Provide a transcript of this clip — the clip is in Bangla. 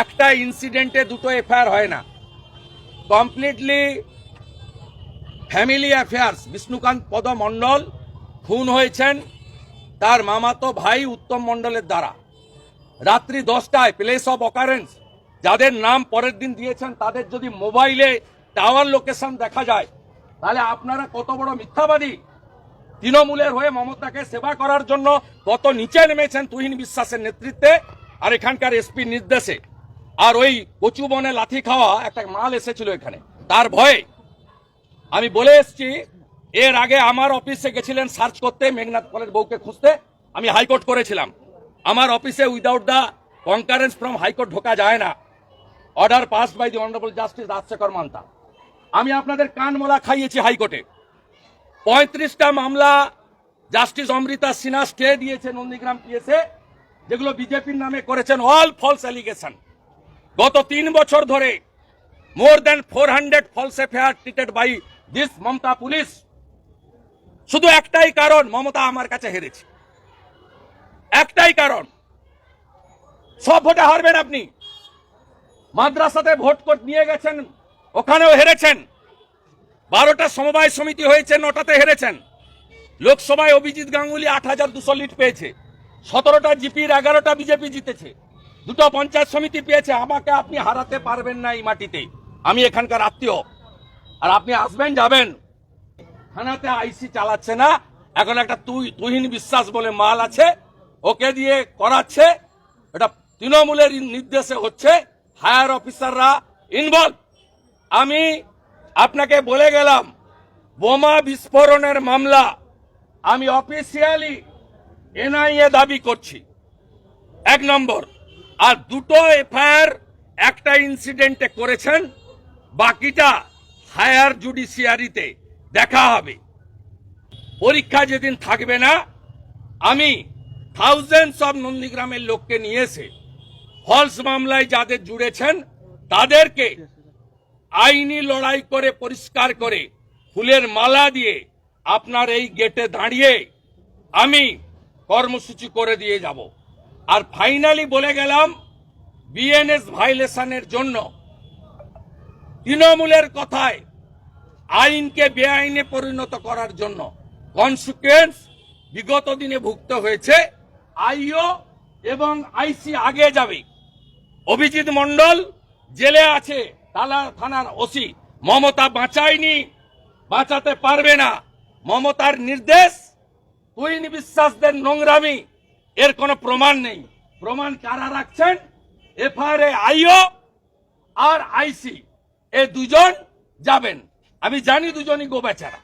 একটা ইনসিডেন্টে দুটো এফআইআর হয় না। কমপ্লিটলি ফ্যামিলি অ্যাফেয়ার্স বিষ্ণুকান্ত পদ মণ্ডল খুন হয়েছেন, তার মামাতো ভাই উত্তম মণ্ডলের দ্বারা। রাত্রি দশটায় প্লেস অফ অকারেন্স যাদের নাম পরের দিন দিয়েছেন, তাদের যদি মোবাইলে টাওয়ার লোকেশন দেখা যায়, তাহলে আপনারা কত বড় মিথ্যাবাদী? তৃণমূলের হয়ে মমতাকে সেবা করার জন্য কত নিচে নেমেছেন তুহিন বিশ্বাসের নেতৃত্বে আর এখানকার এসপির নির্দেশে। আর ওই কচু বনে লাথি খাওয়া একটা মাল এসেছিল এখানে। তার ভয়ে আমি বলে এসছি, এর আগে আমার অফিসে গেছিলেন সার্চ করতে, মেঘনাথ পলের বউকে খুঁজতে, আমি হাইকোর্ট করেছিলাম। আমার অফিসে without the concurrence from high court ঢোকা যায় না। Order pass by the honourable justice Rajshekhar Mantha. আমি আপনাদের কানমোলা খাইয়েছি হাইকোর্টে। পঁয়ত্রিশটা মামলা জাস্টিস অমৃতা সিনহা স্টে দিয়েছে নন্দীগ্রাম পিএসএ যেগুলো বিজেপির নামে করেছেন অল ফলস অ্যালিগেশন গত তিন বছর ধরে more than four hundred false affair treated by this Mamata police শুধু একটাই কারণ মমতা আমার কাছে হেরেছে। একটাই কারণ, সব ভোটে হারবেন আপনি। মাদ্রাসাতে ভোট নিয়ে গেছেন, ওখানেও হেরেছেন। বারোটা সমবায় সমিতি হয়েছে, নটাতে হেরেছেন। লোকসভায় অভিজিৎ গাঙ্গুলি আট হাজার দুশো লিট পেয়েছে। সতেরোটা জিপির এগারোটা বিজেপি জিতেছে। দুটো পঞ্চায়েত সমিতি পেয়েছে, আমাকে আপনি হারাতে পারবেন না এই মাটিতে। আমি এখানকার আত্মীয়। আর আপনি আসবেন, যাবেন। থানাতে আইসি চালাচ্ছে না। এখন একটা তুই তুহিন বিশ্বাস বলে মাল আছে, ওকে দিয়ে করাচ্ছে। এটা তৃণমূলের নির্দেশে হচ্ছে, হায়ার অফিসাররা ইনভলভ আমি আপনাকে বলে গেলাম, বোমা বিস্ফোরণের মামলা আমি অফিসিয়ালি এনআইএ দাবি করছি। এক নম্বর আর দুটো এফআইআর একটা ইনসিডেন্টে করেছেন, বাকিটা হায়ার জুডিশিয়ারিতে দেখা হবে। পরীক্ষা যেদিন থাকবে না, আমি থাউজেন্ডস অফ নন্দীগ্রামের লোককে নিয়ে এসে ফলস মামলায় যাদের জুড়েছেন, তাদেরকে আইনি লড়াই করে, পরিষ্কার করে, ফুলের মালা দিয়ে আপনার এই গেটে দাঁড়িয়ে আমি কর্মসূচি করে দিয়ে যাব। আর ফাইনালি বলে গেলাম বিএনএস ভাইলেশনের জন্য তৃণমূলের কথায় আইনকে বেআইনে পরিণত করার জন্য কনসিকুয়েন্স বিগত দিনে ভুক্ত হয়েছে আইও এবং আইসি আগে যাবে। অভিজিৎ মন্ডল জেলে আছে, তালা থানার ওসি। মমতা বাঁচায়নি, বাঁচাতে পারবে না। মমতার নির্দেশ তুইনি বিশ্বাসদের নোংরামি। এর কোনো প্রমাণ নেই। প্রমাণ কারা রাখছেন? এফআইআর আইও আর আইসি। এ দুজন যাবেন। আমি জানি দুজনই গো বেচারা